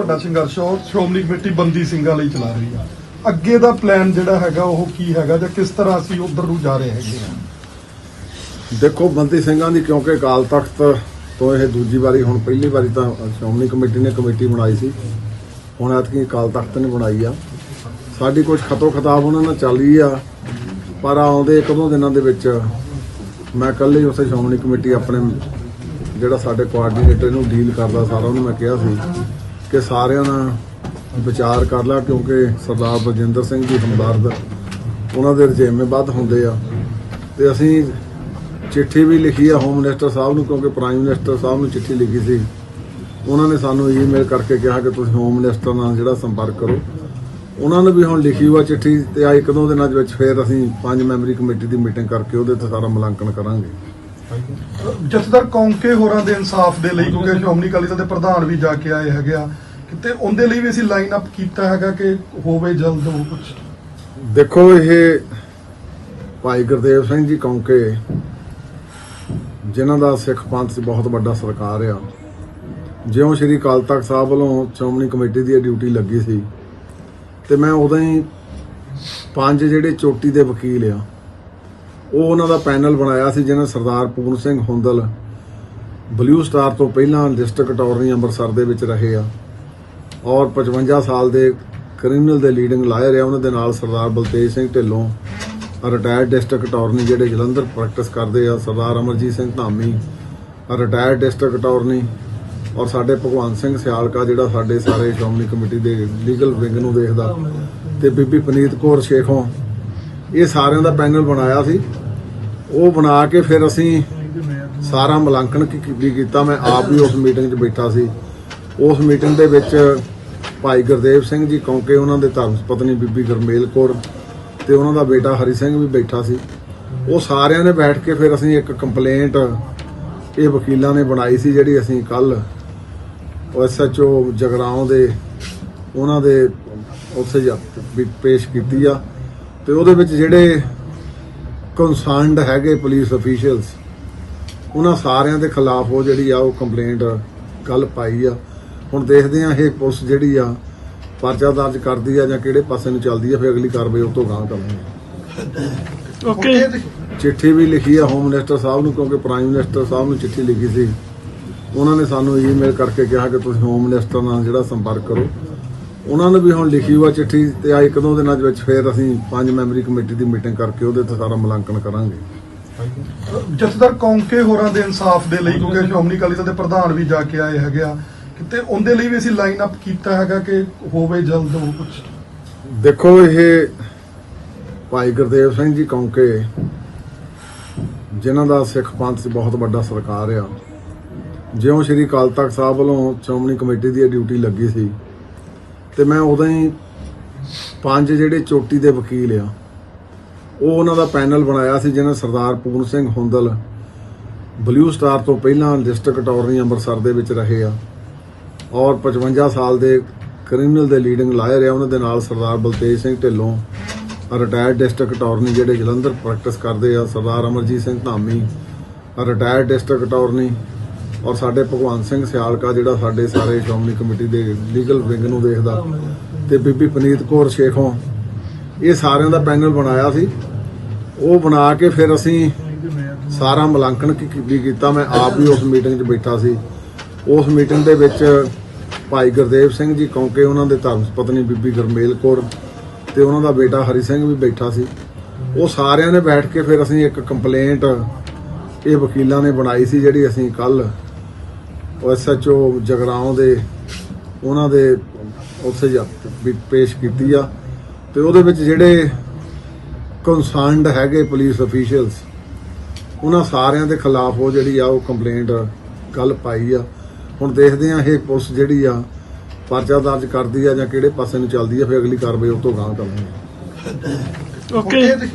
ਵੱਡਾ ਸੰਘਰਸ਼ ਉਹ ਸ਼੍ਰੋਮਣੀ ਕਮੇਟੀ ਬੰਦੀ ਸਿੰਘਾਂ ਲਈ ਚਲਾ ਰਹੀ ਆ। ਅੱਗੇ ਦਾ ਪਲਾਨ ਜਿਹੜਾ ਹੈਗਾ, ਉਹ ਕੀ ਹੈਗਾ ਜਾਂ ਕਿਸ ਤਰ੍ਹਾਂ ਅਸੀਂ ਉਧਰ ਨੂੰ ਜਾ ਰਹੇ ਹੈਗੇ ਆ? ਦੇਖੋ, ਬੰਦੀ ਸਿੰਘਾਂ ਦੀ ਕਿਉਂਕਿ ਅਕਾਲ ਤਖਤ ਤੋਂ ਇਹ ਦੂਜੀ ਵਾਰੀ, ਹੁਣ ਪਹਿਲੀ ਵਾਰੀ ਤਾਂ ਸ਼੍ਰੋਮਣੀ ਕਮੇਟੀ ਨੇ ਕਮੇਟੀ ਬਣਾਈ ਸੀ। ਹੁਣ ਐਤਕੀ ਅਕਾਲ ਤਖਤ ਨੇ ਬਣਾਈ ਆ। ਸਾਡੀ ਕੁਝ ਖਤੋ ਖਤਾਬ ਉਹਨਾਂ ਨਾਲ ਚੱਲੀ ਆ, ਪਰ ਆਉਂਦੇ ਇੱਕ ਦੋ ਦਿਨਾਂ ਦੇ ਵਿੱਚ ਮੈਂ ਇਕੱਲੇ ਹੀ ਉਸੇ ਸ਼੍ਰੋਮਣੀ ਕਮੇਟੀ ਆਪਣੇ ਜਿਹੜਾ ਸਾਡੇ ਕੋਆਰਡੀਨੇਟਰ ਨੂੰ ਡੀਲ ਕਰਦਾ ਸਾਰਾ, ਉਹਨੂੰ ਮੈਂ ਕਿਹਾ ਸੀ ਕਿ ਸਾਰਿਆਂ ਨਾਲ ਵਿਚਾਰ ਕਰ ਲਾ, ਕਿਉਂਕਿ ਸਰਦਾਰ ਬਲਜਿੰਦਰ ਸਿੰਘ ਜੀ ਹਮਦਰਦ, ਉਹਨਾਂ ਦੇ ਰਜੇਮੇ ਵੱਧ ਹੁੰਦੇ ਆ। ਤੇ ਅਸੀਂ ਚਿੱਠੀ ਵੀ ਲਿਖੀ ਆ ਹੋਮ ਮਿਨਿਸਟਰ ਸਾਹਿਬ ਨੂੰ, ਕਿਉਂਕਿ ਪ੍ਰਾਈਮ ਮਿਨਿਸਟਰ ਸਾਹਿਬ ਨੂੰ ਚਿੱਠੀ ਲਿਖੀ ਸੀ। ਉਹਨਾਂ ਨੇ ਸਾਨੂੰ ਈਮੇਲ ਕਰਕੇ ਕਿਹਾ ਕਿ ਤੁਸੀਂ ਹੋਮ ਮਿਨਿਸਟਰ ਨਾਲ ਜਿਹੜਾ ਸੰਪਰਕ ਕਰੋ। ਉਹਨਾਂ ਨੇ ਵੀ ਹੁਣ ਲਿਖੀ ਹੋਆ ਚਿੱਠੀ, ਤੇ ਆ ਇੱਕ ਦੋ ਦਿਨਾਂ ਦੇ ਵਿੱਚ ਫਿਰ ਅਸੀਂ ਪੰਜ ਮੈਂਬਰੀ ਕਮੇਟੀ ਦੀ ਮੀਟਿੰਗ ਕਰਕੇ ਉਹਦੇ ਤੇ ਸਾਰਾ ਮੁਲਾਂਕਣ ਕਰਾਂਗੇ। ਜਥੇਦਾਰ ਕੌਂਕੇ ਹੋਰਾਂ ਦੇ ਇਨਸਾਫ ਦੇ ਲਈ, ਕਿਉਂਕਿ ਸ਼੍ਰੋਮਣੀ ਅਕਾਲੀ ਦਲ ਦੇ ਪ੍ਰਧਾਨ ਵੀ ਜਾ ਕੇ ਆਏ ਹੈਗੇ ਆ। ਕਿਤੇ ਉਹਦੇ ਲਈ ਵੀ ਅਸੀਂ ਲਾਈਨ ਅਪ ਕੀਤਾ ਹੈਗਾ ਕਿ ਹੋਵੇ ਜਲਦ ਉਹ ਕੁਝ ਦੇਖੋ, ਇਹ ਭਾਈ ਗੁਰਦੇਵ ਸਿੰਘ ਜੀ ਕੌਂਕੇ, ਜਿਨ੍ਹਾਂ ਦਾ ਸਿੱਖ ਪੰਥ 'ਚ ਬਹੁਤ ਵੱਡਾ ਸਰਕਾਰ ਆ। ਜਿਉਂ ਸ਼੍ਰੀ ਅਕਾਲ ਤਖਤ ਸਾਹਿਬ ਵੱਲੋਂ ਸ਼੍ਰੋਮਣੀ ਕਮੇਟੀ ਦੀ ਇਹ ਡਿਊਟੀ ਲੱਗੀ ਸੀ ਤੇ ਮੈਂ ਉਦੋਂ ਹੀ ਪੰਜ ਜਿਹੜੇ ਚੋਟੀ ਦੇ ਵਕੀਲ ਆ, ਉਹ ਉਹਨਾਂ ਦਾ ਪੈਨਲ ਬਣਾਇਆ ਸੀ, ਜਿਹਨਾਂ ਸਰਦਾਰ ਪੂਰਨ ਸਿੰਘ ਹੁੰਦਲ, ਬਲੂ ਸਟਾਰ ਤੋਂ ਪਹਿਲਾਂ ਡਿਸਟ੍ਰਿਕਟ ਅਟਾਰਨੀ ਅੰਮ੍ਰਿਤਸਰ ਦੇ ਵਿੱਚ ਰਹੇ ਆ। ਔਰ 55 ਸਾਲ ਦੇ ਕ੍ਰਿਮੀਨਲ ਦੇ ਲੀਡਿੰਗ ਲਾਇਰ ਆ। ਉਹਨਾਂ ਦੇ ਨਾਲ Sardar Baltej Singh Dhillon retired district attorney ਜਿਹੜੇ ਜਲੰਧਰ ਪ੍ਰੈਕਟਿਸ ਕਰਦੇ ਆ, Sardar Amarjit Singh Dhami retired district attorney ਔਰ ਸਾਡੇ ਭਗਵੰਤ ਸਿੰਘ ਸਿਆਲਕਾ ਜਿਹੜਾ ਸਾਡੇ ਸਾਰੇ ਸ਼੍ਰੋਮਣੀ ਕਮੇਟੀ ਦੇ ਲੀਗਲ ਵਿੰਗ ਨੂੰ ਦੇਖਦਾ ਤੇ ਬੀਬੀ ਪਨੀਤ ਕੌਰ ਸ਼ੇਖੋਂ, ਇਹ ਸਾਰਿਆਂ ਦਾ ਪੈਨਲ ਬਣਾਇਆ ਸੀ। ਉਹ ਬਣਾ ਕੇ ਫਿਰ ਅਸੀਂ ਸਾਰਾ ਮੁਲਾਂਕਣ ਕੀ- ਵੀ ਕੀਤਾ। ਮੈਂ ਆਪ ਵੀ ਉਸ ਮੀਟਿੰਗ 'ਚ ਬੈਠਾ ਸੀ। ਉਸ ਮੀਟਿੰਗ ਦੇ ਵਿੱਚ ਭਾਈ ਗੁਰਦੇਵ ਸਿੰਘ ਜੀ ਕੌਂਕੇ ਉਹਨਾਂ ਦੇ ਧਰਮ ਪਤਨੀ ਬੀਬੀ ਗਰਮੇਲ ਕੌਰ ਤੇ ਉਹਨਾਂ ਦਾ ਬੇਟਾ ਹਰੀ ਸਿੰਘ ਵੀ ਬੈਠਾ ਸੀ। ਉਹ ਸਾਰਿਆਂ ਨੇ ਬੈਠ ਕੇ ਫਿਰ ਅਸੀਂ ਇੱਕ ਕੰਪਲੇਂਟ ਇਹ ਵਕੀਲਾਂ ਨੇ ਬਣਾਈ ਸੀ ਜਿਹੜੀ ਅਸੀਂ ਕੱਲ ਐਸਐਚਓ ਜਗਰਾਉਂ ਦੇ ਉਹਨਾਂ ਦੇ ਉੱਥੇ ਜਾ ਪੇਸ਼ ਕੀਤੀ ਆ ਤੇ ਉਹਦੇ ਵਿੱਚ ਜਿਹੜੇ ਕਨਸਰਨਡ ਹੈਗੇ ਪੁਲਿਸ ਅਫੀਸ਼ੀਅਲਸ ਉਹਨਾਂ ਸਾਰਿਆਂ ਦੇ ਖਿਲਾਫ ਉਹ ਜਿਹੜੀ ਆ ਉਹ ਕੰਪਲੇਂਟ ਕੱਲ ਪਾਈ ਆ। ਹੁਣ ਦੇਖਦੇ ਆ ਇਹ ਪੁਲਿਸ ਜਿਹੜੀ ਆ ਪਰਚਾ ਦਰਜ ਕਰਦੀ ਆ ਜਾਂ ਕਿਹੜੇ ਪਾਸੇ ਨੂੰ ਚੱਲਦੀ ਆ ਫਿਰ ਅਗਲੀ ਕਾਰਵਾਈ ਉਹ ਤੋਂ ਗਾਂਹ ਕਰਾਂਗੇ। ਓਕੇ। ਚਿੱਠੀ ਵੀ ਲਿਖੀ ਆ ਹੋਮ ਮਿਨਿਸਟਰ ਸਾਹਿਬ ਨੂੰ ਕਿਉਂਕਿ ਪ੍ਰਾਈਮ ਮਿਨਿਸਟਰ ਸਾਹਿਬ ਨੂੰ ਚਿੱਠੀ ਲਿਖੀ ਸੀ। ਉਹਨਾਂ ਨੇ ਸਾਨੂੰ ਈਮੇਲ ਕਰਕੇ ਕਿਹਾ ਕਿ ਤੁਸੀਂ ਹੋਮ ਮਿਨਿਸਟਰ ਨਾਲ ਜਿਹੜਾ ਸੰਪਰਕ ਕਰੋ। ਉਹਨਾਂ ਨੇ ਵੀ ਹੁਣ ਲਿਖੀ ਹੋਆ ਚਿੱਠੀ ਤੇ ਆ ਇੱਕ ਦੋ ਦਿਨਾਂ ਦੇ ਵਿੱਚ ਫਿਰ ਅਸੀਂ ਪੰਜ ਮੈਂਬਰੀ ਕਮੇਟੀ ਦੀ ਮੀਟਿੰਗ ਕਰਕੇ ਉਹਦੇ ਤੇ ਸਾਰਾ ਮੁਲਾਂਕਣ ਕਰਾਂਗੇ। ਜਥੇਦਾਰ ਕੌਂਕੇ ਹੋਰਾਂ ਦੇ ਇਨਸਾਫ ਦੇ ਲਈ ਕਿਉਂਕਿ ਸ਼੍ਰੋਮਣੀ ਅਕਾਲੀ ਦਲ ਦੇ ਪ੍ਰਧਾਨ ਵੀ ਜਾ ਕੇ ਆਏ ਹੈਗੇ ਆ। ਕਿਤੇ ਉਹਦੇ ਲਈ ਵੀ ਅਸੀਂ ਲਾਈਨ ਅਪ ਕੀਤਾ ਹੈਗਾ ਕਿ ਹੋਵੇ ਜਲਦ ਉਹ ਕੁਝ ਦੇਖੋ, ਇਹ ਭਾਈ ਗੁਰਦੇਵ ਸਿੰਘ ਜੀ ਕੌਂਕੇ, ਜਿਨ੍ਹਾਂ ਦਾ ਸਿੱਖ ਪੰਥ 'ਚ ਬਹੁਤ ਵੱਡਾ ਸਰਕਾਰ ਆ। ਜਿਉਂ ਸ਼੍ਰੀ ਅਕਾਲ ਤਖਤ ਸਾਹਿਬ ਵੱਲੋਂ ਸ਼੍ਰੋਮਣੀ ਕਮੇਟੀ ਦੀ ਇਹ ਡਿਊਟੀ ਲੱਗੀ ਸੀ ਤੇ ਮੈਂ ਉਦੋਂ ਹੀ ਪੰਜ ਜਿਹੜੇ ਚੋਟੀ ਦੇ ਵਕੀਲ ਆ, ਉਹ ਉਹਨਾਂ ਦਾ ਪੈਨਲ ਬਣਾਇਆ ਸੀ, ਜਿਹਨਾਂ ਸਰਦਾਰ ਪੂਰਨ ਸਿੰਘ ਹੁੰਦਲ ਬਲੂ ਸਟਾਰ ਤੋਂ ਪਹਿਲਾਂ ਡਿਸਟ੍ਰਿਕਟ ਅਟਾਰਨੀ ਅੰਮ੍ਰਿਤਸਰ ਦੇ ਵਿੱਚ ਰਹੇ ਆ। ਔਰ 55 ਸਾਲ ਦੇ ਕ੍ਰਿਮੀਨਲ ਦੇ ਲੀਡਿੰਗ ਲਾਇਰ ਆ। ਉਹਨਾਂ ਦੇ ਨਾਲ Sardar Baltej Singh Dhillon retired district attorney ਜਿਹੜੇ ਜਲੰਧਰ ਪ੍ਰੈਕਟਿਸ ਕਰਦੇ ਆ, Sardar Amarjit Singh Dhami retired district attorney ਔਰ ਸਾਡੇ ਭਗਵੰਤ ਸਿੰਘ ਸਿਆਲਕਾ ਜਿਹੜਾ ਸਾਡੇ ਸਾਰੇ ਸ਼੍ਰੋਮਣੀ ਕਮੇਟੀ ਦੇ ਲੀਗਲ ਵਿੰਗ ਨੂੰ ਦੇਖਦਾ ਤੇ ਬੀਬੀ ਪਨੀਤ ਕੌਰ ਸ਼ੇਖੋਂ, ਇਹ ਸਾਰਿਆਂ ਦਾ ਪੈਨਲ ਬਣਾਇਆ ਸੀ। ਉਹ ਬਣਾ ਕੇ ਫਿਰ ਅਸੀਂ ਸਾਰਾ ਮੁਲਾਂਕਣ ਵੀ ਕੀਤਾ। ਮੈਂ ਆਪ ਵੀ ਉਸ ਮੀਟਿੰਗ 'ਚ ਬੈਠਾ ਸੀ। ਉਸ ਮੀਟਿੰਗ ਦੇ ਵਿੱਚ ਭਾਈ ਗੁਰਦੇਵ ਸਿੰਘ ਜੀ ਕੌਂਕੇ ਉਹਨਾਂ ਦੇ ਧਰਮ ਪਤਨੀ ਬੀਬੀ ਗਰਮੇਲ ਕੌਰ ਤੇ ਉਹਨਾਂ ਦਾ ਬੇਟਾ ਹਰੀ ਸਿੰਘ ਵੀ ਬੈਠਾ ਸੀ। ਉਹ ਸਾਰਿਆਂ ਨੇ ਬੈਠ ਕੇ ਫਿਰ ਅਸੀਂ ਇੱਕ ਕੰਪਲੇਂਟ ਇਹ ਵਕੀਲਾਂ ਨੇ ਬਣਾਈ ਸੀ ਜਿਹੜੀ ਅਸੀਂ ਕੱਲ ਐਸਐਚਓ ਜਗਰਾਉਂ ਦੇ ਉਹਨਾਂ ਦੇ ਉੱਥੇ ਜਾ ਪੇਸ਼ ਕੀਤੀ ਆ। ਤੇ ਉਹਦੇ ਵਿੱਚ ਜਿਹੜੇ ਕਨਸਰਨਡ ਹੈਗੇ ਪੁਲਿਸ ਅਫੀਸ਼ੀਅਲਸ ਉਹਨਾਂ ਸਾਰਿਆਂ ਦੇ ਖਿਲਾਫ ਉਹ ਜਿਹੜੀ ਆ ਉਹ ਕੰਪਲੇਂਟ ਕੱਲ ਪਾਈ ਆ। ਹੁਣ ਦੇਖਦੇ ਆ ਇਹ ਪੁਲਿਸ ਜਿਹੜੀ ਆ ਪਰਚਾ ਦਰਜ ਕਰਦੀ ਆ ਜਾਂ ਕਿਹੜੇ ਪਾਸੇ ਨੂੰ ਚੱਲਦੀ ਆ ਫਿਰ ਅਗਲੀ ਕਾਰਵਾਈ ਉਹ ਤੋਂ ਗਾਂਹ ਕਰਾਂਗੇ ਓਕੇ